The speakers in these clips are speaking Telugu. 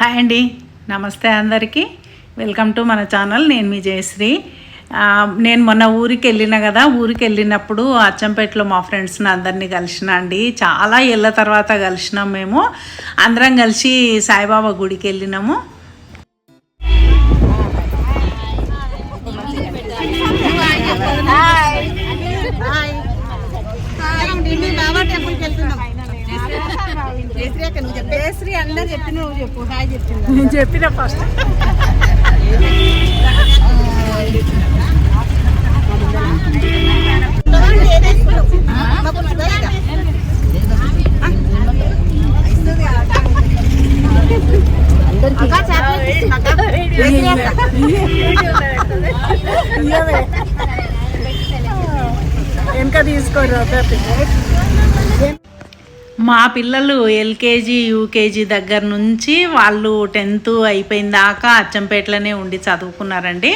హాయ్ అండి. నమస్తే అందరికీ. వెల్కమ్ టు మన ఛానల్. నేను మీ జయశ్రీ. నేను మొన్న ఊరికి వెళ్ళిన కదా ఊరికి వెళ్ళినప్పుడు అచ్చంపేటలో మా ఫ్రెండ్స్ని అందరినీ కలిసిన అండి. చాలా ఏళ్ళ తర్వాత కలిసినాం మేము. అందరం కలిసి సాయిబాబా గుడికి వెళ్ళినాము. జయశ్రీ అందరు చెప్పిన నువ్వు చెప్పు. హాయ్ నేను చెప్పిన ఫస్ట్. వెనక తీసుకోరు మా పిల్లలు ఎల్కేజీ యూకేజీ దగ్గర నుంచి వాళ్ళు టెన్త్ అయిపోయిన దాకా అచ్చంపేటలోనే ఉండి చదువుకున్నారండి.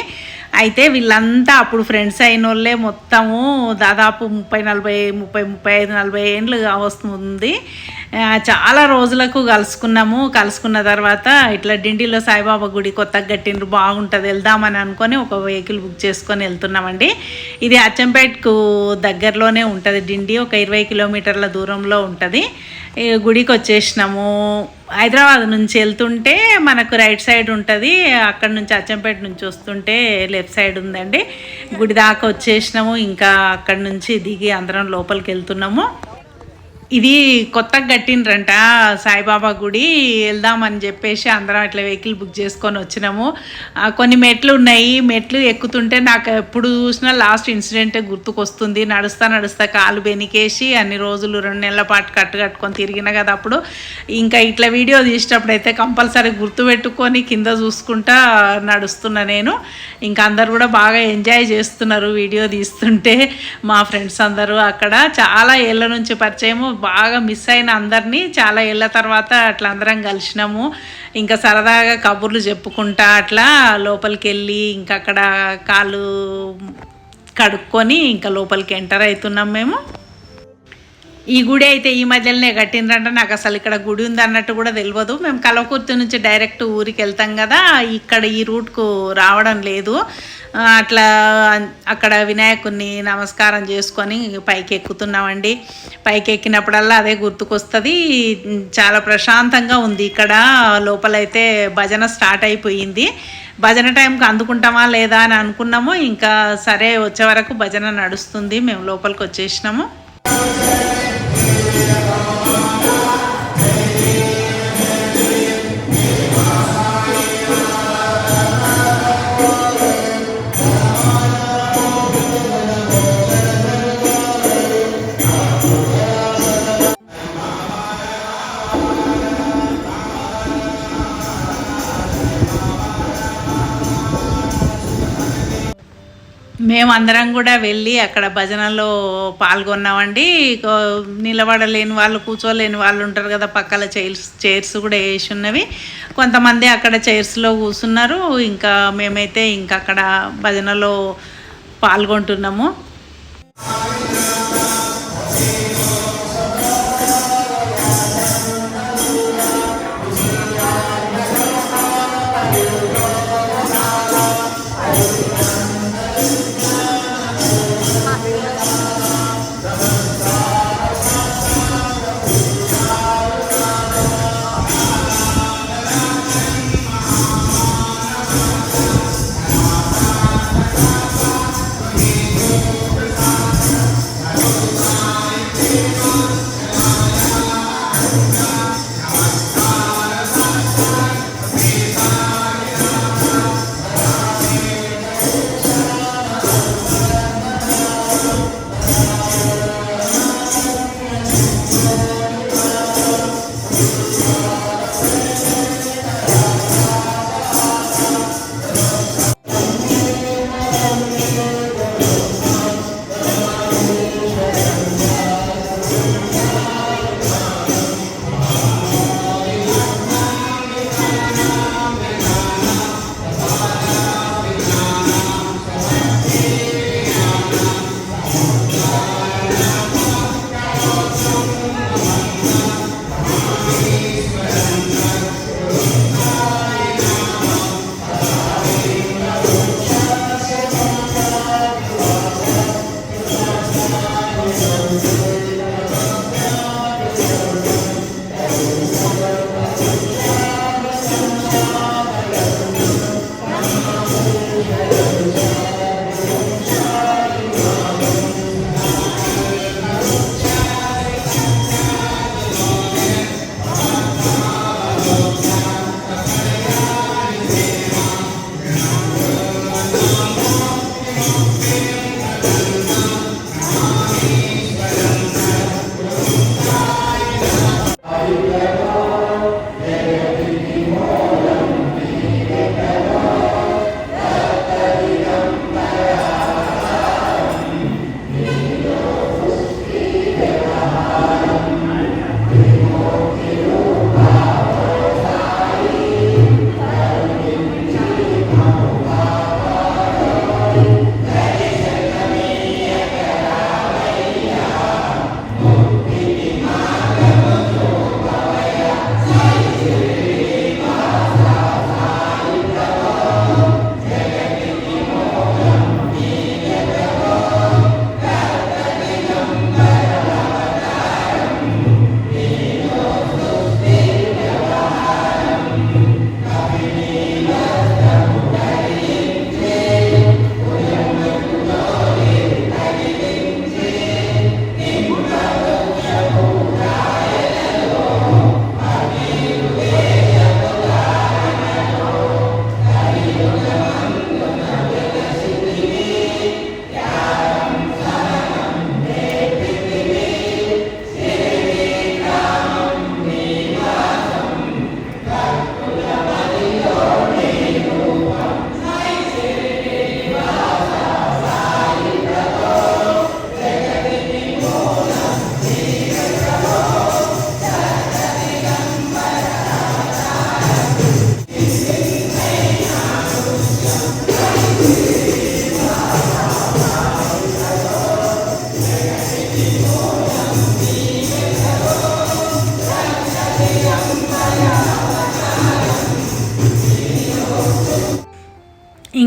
అయితే వీళ్ళంతా అప్పుడు ఫ్రెండ్స్ అయిన వాళ్ళే మొత్తము దాదాపు ముప్పై నలభై ముప్పై ముప్పై ఐదు నలభై ఏండ్లు వస్తుంది చాలా రోజులకు కలుసుకున్నాము. కలుసుకున్న తర్వాత ఇట్లా డిండిలో సాయిబాబా గుడి కొత్తగా కట్టిండ్రు బాగుంటుంది వెళ్దామని అనుకొని ఒక వెహికల్ బుక్ చేసుకొని వెళ్తున్నామండి. ఇది అచ్చంపేటకు దగ్గరలోనే ఉంటుంది డిండి ఒక ఇరవై కిలోమీటర్ల దూరంలో ఉంటుంది. గుడికి వచ్చేసినాము హైదరాబాద్ నుంచి వెళ్తుంటే మనకు రైట్ సైడ్ ఉంటుంది. అక్కడ నుంచి అచ్చంపేట నుంచి వస్తుంటే లెఫ్ట్ సైడ్ ఉందండి. గుడి దాకా వచ్చేసినాము. ఇంకా అక్కడ నుంచి దిగి అందరం లోపలికి వెళ్తున్నాము. ఇది కొత్తగా కట్టిండ్రంట సాయిబాబా గుడి. వెళ్దామని చెప్పేసి అందరం అట్లా వెహికల్ బుక్ చేసుకొని వచ్చినాము. కొన్ని మెట్లు ఉన్నాయి. మెట్లు ఎక్కుతుంటే నాకు ఎప్పుడు చూసినా లాస్ట్ ఇన్సిడెంటే గుర్తుకొస్తుంది. నడుస్తా నడుస్తా కాలు బెనికేసి అన్ని రోజులు రెండు నెలల పాటు కట్టు కట్టుకొని తిరిగిన కదా అప్పుడు. ఇంకా ఇట్లా వీడియో తీసేటప్పుడు అయితే కంపల్సరీ గుర్తుపెట్టుకొని కింద చూసుకుంటా నడుస్తున్నా నేను. ఇంకా అందరు కూడా బాగా ఎంజాయ్ చేస్తున్నారు వీడియో తీస్తుంటే. మా ఫ్రెండ్స్ అందరూ అక్కడ. చాలా ఏళ్ళ నుంచి పరిచయము. బాగా మిస్ అయిన అందరినీ చాలా ఏళ్ళ తర్వాత అట్లా అందరం కలిసినాము. ఇంకా సరదాగా కబుర్లు చెప్పుకుంటా అట్లా లోపలికి వెళ్ళి ఇంకా అక్కడ కాళ్ళు కడుక్కొని ఇంకా లోపలికి ఎంటర్ అవుతున్నాం మేము. ఈ గుడి అయితే ఈ మధ్యలోనే కట్టిండ్రంటే. నాకు అసలు ఇక్కడ గుడి ఉంది అన్నట్టు కూడా తెలియదు. మేము కలవకుర్తి నుంచి డైరెక్ట్ ఊరికి వెళ్తాం కదా. ఇక్కడ ఈ రూట్కు రావడం లేదు. అట్లా అక్కడ వినాయకుడిని నమస్కారం చేసుకొని పైకి ఎక్కుతున్నామండి. పైకి ఎక్కినప్పుడల్లా అదే గుర్తుకొస్తుంది. చాలా ప్రశాంతంగా ఉంది. ఇక్కడ లోపలైతే భజన స్టార్ట్ అయిపోయింది. భజన టైంకి అందుకుంటామా లేదా అని అనుకున్నాము. ఇంకా సరే వచ్చే వరకు భజన నడుస్తుంది. మేము లోపలికి వచ్చేసినాము. మేమందరం కూడా వెళ్ళి అక్కడ భజనలో పాల్గొన్నామండి. నిలబడలేని వాళ్ళు కూర్చోలేని వాళ్ళు ఉంటారు కదా పక్కల చైర్స్ చైర్స్ కూడా వేసి ఉన్నవి. కొంతమంది అక్కడ చైర్స్లో కూర్చున్నారు. ఇంకా మేమైతే ఇంకా అక్కడ భజనలో పాల్గొంటున్నాము.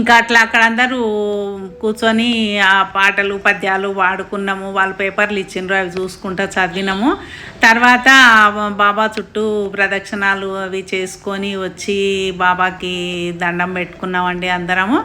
ఇంకా అట్లా అక్కడ అందరూ కూర్చొని ఆ పాటలు పద్యాలు వాడుకున్నాము. వాళ్ళ పేపర్లు ఇచ్చిండ్రు అవి చూసుకుంటా చదివినాము. తర్వాత బాబా చుట్టూ ప్రదక్షిణాలు అవి చేసుకొని వచ్చి బాబాకి దండం పెట్టుకున్నామండి అందరము.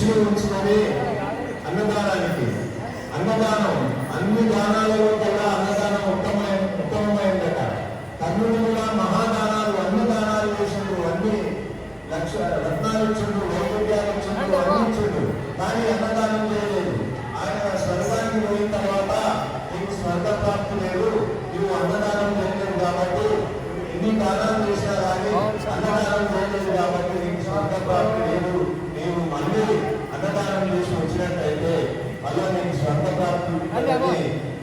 దృష్టిలో ఉంచుకొని అన్నదానానికి. అన్నదానం అన్ని దానాలలో కూడా అన్నదానం ఉత్తమమైన ఉత్తమమైందట కర్ణుడు కూడా మహాదానాలు అన్ని దానాలు చేసిండు అన్ని లక్ష రత్నాలు ఇచ్చిండు వైద్యాలు ఇచ్చిండు అన్ని ఇచ్చిండు కానీ అన్నదానం చేయలేదు. ఆయన స్వర్గానికి పోయిన తర్వాత నీకు స్వర్గ ప్రాప్తి లేదు. నువ్వు అన్నదానం చేయలేదు కాబట్టి ఎన్ని దానాలు చేసినా కానీ అన్నదానం చేయలేదు కాబట్టి నీకు స్వర్గ ప్రాప్తి లేదు. నీవు మళ్ళీ అన్నదానం చేసి వచ్చినట్టయితే మళ్ళా నీకు స్వర్గ ప్రాప్తి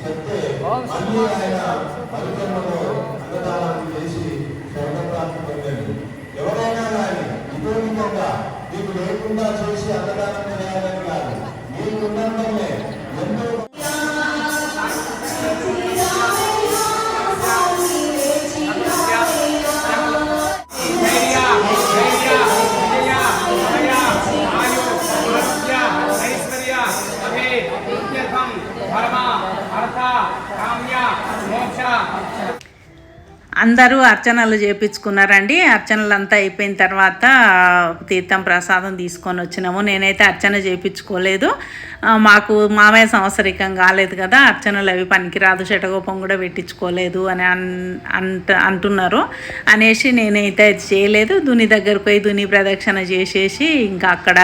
చెప్తే మళ్ళీ ఆయన పరిజన్మలో అన్నదానం చేసి స్వర్గ ప్రాప్తి పొందాడు ఎవరైనా కానీ ఇతరునికంగా మీకు లేకుండా చేసి అన్నదానం చేయాలని కాదు. మీకు అందరూ అర్చనలు చేపించుకున్నారండి. అర్చనలు అంతా అయిపోయిన తర్వాత తీర్థం ప్రసాదం తీసుకొని వచ్చినాము. నేనైతే అర్చన చేయించుకోలేదు మాకు మామయ్య సంవత్సరికం కాలేదు కదా. అర్చనలు అవి పనికిరాదు. శటగోపం కూడా పెట్టించుకోలేదు అని అన్ అంట అంటున్నారు. అనేసి నేనైతే అది చేయలేదు. దుని దగ్గరకు పోయి దుని ప్రదక్షిణ చేసేసి ఇంకా అక్కడ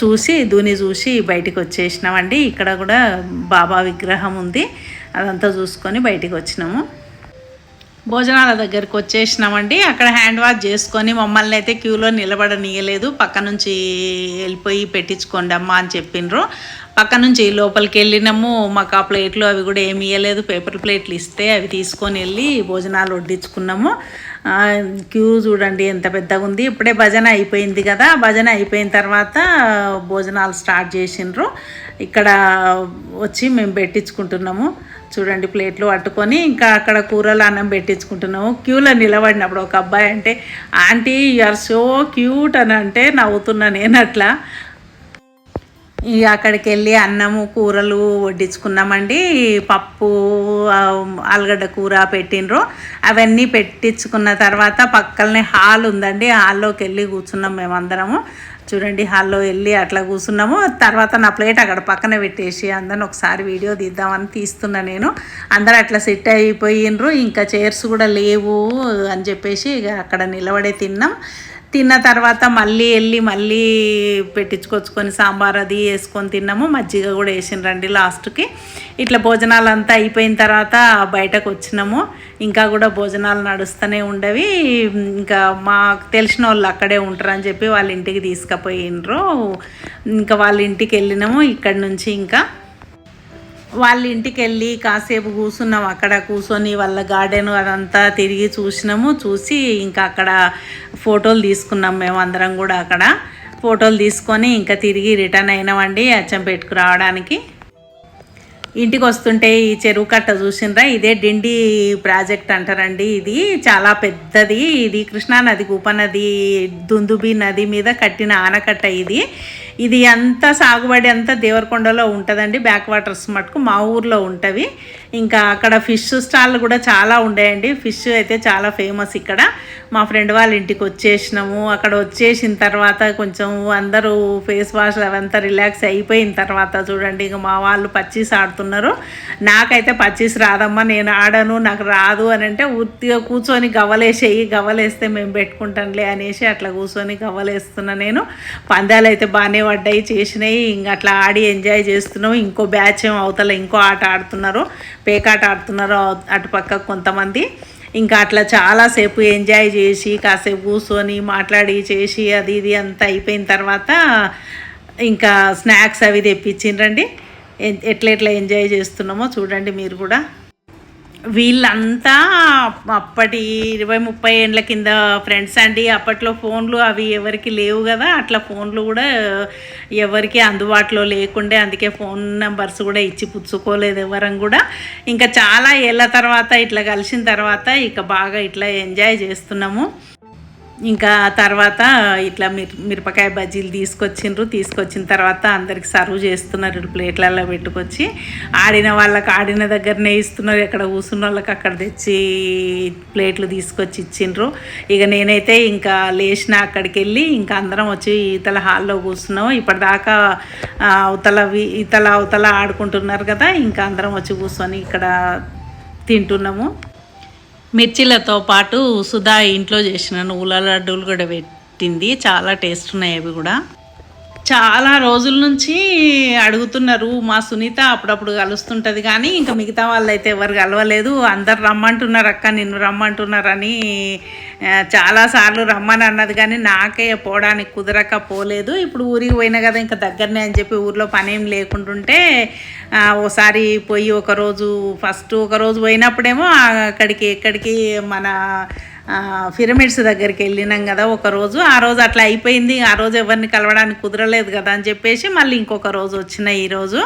చూసి దుని చూసి బయటికి వచ్చేసినామండి. ఇక్కడ కూడా బాబా విగ్రహం ఉంది. అదంతా చూసుకొని బయటికి వచ్చినాము. భోజనాల దగ్గరికి వచ్చేసినామండి. అక్కడ హ్యాండ్ వాష్ చేసుకొని మమ్మల్ని అయితే క్యూలో నిలబడనీయలేదు. పక్క నుంచి వెళ్ళిపోయి పెట్టించుకోండి అమ్మా అని చెప్పిండ్రు పక్క నుంచి లోపలికి వెళ్ళినాము. మాకు ఆ ప్లేట్లు అవి కూడా ఏమి ఇవ్వలేదు పేపర్ ప్లేట్లు ఇస్తే అవి తీసుకొని వెళ్ళి భోజనాలు వడ్డించుకున్నాము. క్యూ చూడండి ఎంత పెద్దగా ఉంది. ఇప్పుడే భజన అయిపోయింది కదా. భజన అయిపోయిన తర్వాత భోజనాలు స్టార్ట్ చేసిండ్రు ఇక్కడ వచ్చి మేము పెట్టించుకుంటున్నాము. చూడండి ప్లేట్లు పట్టుకొని ఇంకా అక్కడ కూరలు అన్నం పెట్టించుకుంటున్నాము. క్యూలో నిలబడినప్పుడు ఒక అబ్బాయి అంటే ఆంటీ ఆర్ సో క్యూట్ అని అంటే నవ్వుతున్నా నేను అట్లా. ఇక అక్కడికి వెళ్ళి అన్నము కూరలు వడ్డించుకున్నామండి. పప్పు ఆలుగడ్డ కూర పెట్టిండ్రు. అవన్నీ పెట్టించుకున్న తర్వాత పక్కనే హాల్ ఉందండి. హాల్లోకి వెళ్ళి కూర్చున్నాం మేమందరము. చూడండి హాల్లో వెళ్ళి అట్లా కూర్చున్నాము. తర్వాత నా ప్లేట్ అక్కడ పక్కన పెట్టేసి అందరిని ఒకసారి వీడియో తీద్దామని తీస్తున్నా నేను. అందరు అట్లా సెట్ అయిపోయినరు ఇంకా చైర్స్ కూడా లేవు అని చెప్పేసి ఇక అక్కడ నిలబడే తిన్నాం. తిన్న తర్వాత మళ్ళీ వెళ్ళి మళ్ళీ పెట్టించుకొచ్చుకొని సాంబార్ అది వేసుకొని తిన్నాము. మజ్జిగ కూడా వేసిండ్రండి లాస్ట్కి. ఇట్లా భోజనాలు అంతా అయిపోయిన తర్వాత బయటకు వచ్చినాము. ఇంకా కూడా భోజనాలు నడుస్తూనే ఉండవి. ఇంకా మాకు తెలిసిన వాళ్ళు అక్కడే ఉంటారు అని చెప్పి వాళ్ళ ఇంటికి తీసుకుపోయినరు ఇంకా వాళ్ళ ఇంటికి వెళ్ళినాము. ఇక్కడ నుంచి ఇంకా వాళ్ళ ఇంటికి వెళ్ళి కాసేపు కూర్చున్నాం. అక్కడ కూర్చొని వాళ్ళ గార్డెన్ అదంతా తిరిగి చూసినాము. చూసి ఇంకా అక్కడ ఫోటోలు తీసుకున్నాం మేము అందరం కూడా అక్కడ. ఫోటోలు తీసుకొని ఇంకా తిరిగి రిటర్న్ అయినామండి అచ్చంపేటకు రావడానికి. ఇంటికి వస్తుంటే ఈ చెరువు కట్ట చూసిండ్రా? ఇదే డిండి ప్రాజెక్ట్ అంటారండి ఇది. చాలా పెద్దది. ఇది కృష్ణానది ఉపనది దుందుబి నది మీద కట్టిన ఆనకట్ట ఇది. ఇది అంతా సాగుబడి అంతా దేవరకొండలో ఉంటుందండి. బ్యాక్ వాటర్స్ మటుకు మా ఊర్లో ఉంటవి. ఇంకా అక్కడ ఫిష్ స్టాల్ కూడా చాలా ఉండేయండి. ఫిష్ అయితే చాలా ఫేమస్ ఇక్కడ. మా ఫ్రెండ్ వాళ్ళ ఇంటికి వచ్చేసినాము. అక్కడ వచ్చేసిన తర్వాత కొంచెం అందరూ ఫేస్ వాష్ అవంతా రిలాక్స్ అయిపోయిన తర్వాత చూడండి ఇంకా మా వాళ్ళు పచ్చీస్ ఆడుతున్నారు. నాకైతే పచ్చీస్ రాదమ్మా నేను ఆడను నాకు రాదు అని అంటే ఉత్తిగా కూర్చొని గవ్వలేసేయి గవ్వలేస్తే మేము పెట్టుకుంటాంలే అనేసి అట్లా కూర్చొని గవ్వలేస్తున్నా నేను. పందాలు అయితే బాగానే పడ్డాయి చేసినాయి. ఇంకా అట్లా ఆడి ఎంజాయ్ చేస్తున్నాం. ఇంకో బ్యాచ్ ఏం అవతల ఇంకో ఆట ఆడుతున్నారు. పేకాట ఆడుతున్నారు అటుపక్క కొంతమంది. ఇంకా అట్లా చాలాసేపు ఎంజాయ్ చేసి కాసేపు కూర్చొని మాట్లాడి చేసి అది ఇది అంతా అయిపోయిన తర్వాత ఇంకా స్నాక్స్ అవి తెప్పించిండ్రండి. ఎట్లా ఎట్లా ఎంజాయ్ చేస్తున్నామో చూడండి మీరు కూడా. వీళ్ళంతా అప్పటి ఇరవై ముప్పై ఏండ్ల కింద ఫ్రెండ్స్ అండి. అప్పట్లో ఫోన్లు అవి ఎవరికి లేవు కదా. అట్లా ఫోన్లు కూడా ఎవరికి అందుబాటులో లేకుండే అందుకే ఫోన్ నెంబర్స్ కూడా ఇచ్చి పుచ్చుకోలేదు ఎవరం కూడా. ఇంకా చాలా ఏళ్ళ తర్వాత ఇట్లా కలిసిన తర్వాత ఇక బాగా ఇట్లా ఎంజాయ్ చేస్తున్నాము. ఇంకా తర్వాత ఇట్లా మిర్ మిరపకాయ బజ్జీలు తీసుకొచ్చిండ్రు. తీసుకొచ్చిన తర్వాత అందరికి సర్వ్ చేస్తున్నారు. ఇటు ప్లేట్లలో పెట్టుకొచ్చి ఆడిన వాళ్ళకి ఆడిన దగ్గరనే ఇస్తున్నారు ఎక్కడ కూర్చున్న వాళ్ళకి అక్కడ తెచ్చి ప్లేట్లు తీసుకొచ్చి ఇచ్చిండ్రు. ఇక నేనైతే ఇంకా లేచిన అక్కడికి వెళ్ళి ఇంకా అందరం వచ్చి ఇతల హాల్లో కూర్చున్నాము. ఇప్పటిదాకా అవతల ఇతల అవతల ఆడుకుంటున్నారు కదా. ఇంకా అందరం వచ్చి కూర్చొని ఇక్కడ తింటున్నాము. మిర్చిలతో పాటు సుధా ఇంట్లో చేసిన నువ్వుల లడ్డూలు కూడా పెట్టింది. చాలా టేస్ట్ ఉన్నాయి అవి కూడా. చాలా రోజుల నుంచి అడుగుతున్నారు మా సునీత అప్పుడప్పుడు కలుస్తుంటుంది కానీ ఇంకా మిగతా వాళ్ళు అయితే ఎవరు కలవలేదు. అందరు రమ్మంటున్నారు అక్క నిన్ను రమ్మంటున్నారని చాలాసార్లు రమ్మని అన్నది కానీ నాకే పోవడానికి కుదరక పోలేదు. ఇప్పుడు ఊరికి పోయినా కదా ఇంకా దగ్గరనే అని చెప్పి ఊర్లో పనేం లేకుంటుంటే ఓసారి పోయి ఒకరోజు ఫస్ట్ ఒకరోజు పోయినప్పుడేమో అక్కడికి ఎక్కడికి మన పిరమిడ్స్ దగ్గరికి వెళ్ళినాం కదా ఒక రోజు. ఆ రోజు అట్లా అయిపోయింది. ఆ రోజు ఎవరిని కలవడానికి కుదరలేదు కదా అని చెప్పేసి మళ్ళీ ఇంకొక రోజు వచ్చిన ఈరోజు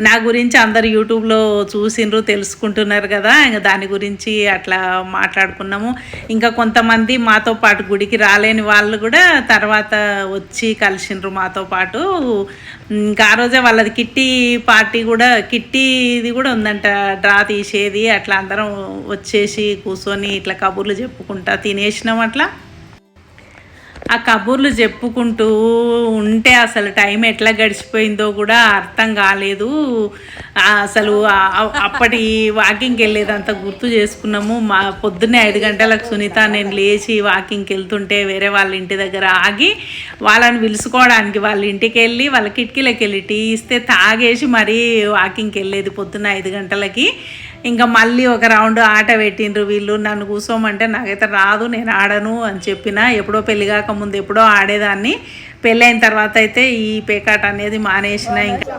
నా గురించి అందరు యూట్యూబ్లో చూసిండ్రు తెలుసుకుంటున్నారు కదా. ఇంకా దాని గురించి అట్లా మాట్లాడుకున్నాము. ఇంకా కొంతమంది మాతో పాటు గుడికి రాలేని వాళ్ళు కూడా తర్వాత వచ్చి కలిసిండ్రు మాతో పాటు. ఇంకా ఆ రోజే వాళ్ళది కిట్టి పార్టీ కూడా కిట్టిది కూడా ఉందంట. డ్రా తీసేది. అట్లా అందరం వచ్చేసి కూర్చొని ఇట్లా కబుర్లు చెప్పుకుంటా తినేసినాం అట్లా ఆ కబుర్లు చెప్పుకుంటూ ఉంటే అసలు టైం ఎట్లా గడిచిపోయిందో కూడా అర్థం కాలేదు. అసలు అప్పటి వాకింగ్కి వెళ్ళేదంతా గుర్తు చేసుకున్నాము. మా పొద్దున్నే ఐదు గంటలకు సునీత నేను లేచి వాకింగ్కి వెళ్తుంటే వేరే వాళ్ళ ఇంటి దగ్గర ఆగి వాళ్ళని పిలుచుకోవడానికి వాళ్ళ ఇంటికి వెళ్ళి వాళ్ళ కిటికీలకు వెళ్ళి టీ ఇస్తే తాగేసి మరీ వాకింగ్కి వెళ్ళేది పొద్దున్న ఐదు గంటలకి. ఇంకా మళ్ళీ ఒక రౌండ్ ఆట పెట్టిండ్రు వీళ్ళు. నన్ను కూర్చోమంటే నాకైతే రాదు నేను ఆడను అని చెప్పిన. ఎప్పుడో పెళ్ళి కాక ముందు ఎప్పుడో ఆడేదాన్ని. పెళ్ళైన తర్వాత అయితే ఈ పేకాట అనేది మానేసిన. ఇంకా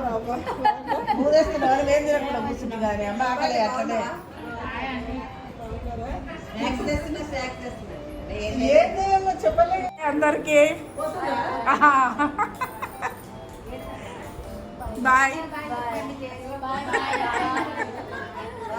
అందరికి. బాయ్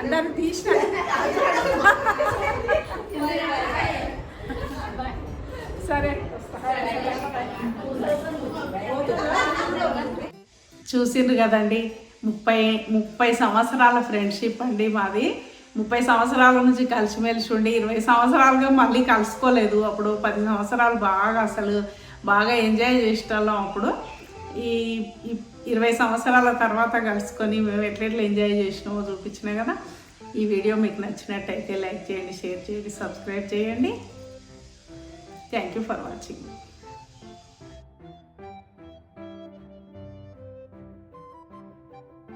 అందరు తీసిన. సరే. చూసిండ్రు కదండి ముప్పై ముప్పై సంవత్సరాల ఫ్రెండ్షిప్ అండి మాది. ముప్పై సంవత్సరాల నుంచి కలిసిమెలిసి ఉండి ఇరవై సంవత్సరాలుగా మళ్ళీ కలుసుకోలేదు. అప్పుడు పది సంవత్సరాలు బాగా అసలు బాగా ఎంజాయ్ చేసేటోళ్ళం అప్పుడు. ఈ ఈ ఇరవై సంవత్సరాల తర్వాత కలుసుకొని మేము ఎట్లెట్లు ఎంజాయ్ చేసినామో చూపించినా కదా ఈ వీడియో మీకు నచ్చినట్టయితే లైక్ చేయండి షేర్ చేయండి సబ్స్క్రైబ్ చేయండి. Thank you for watching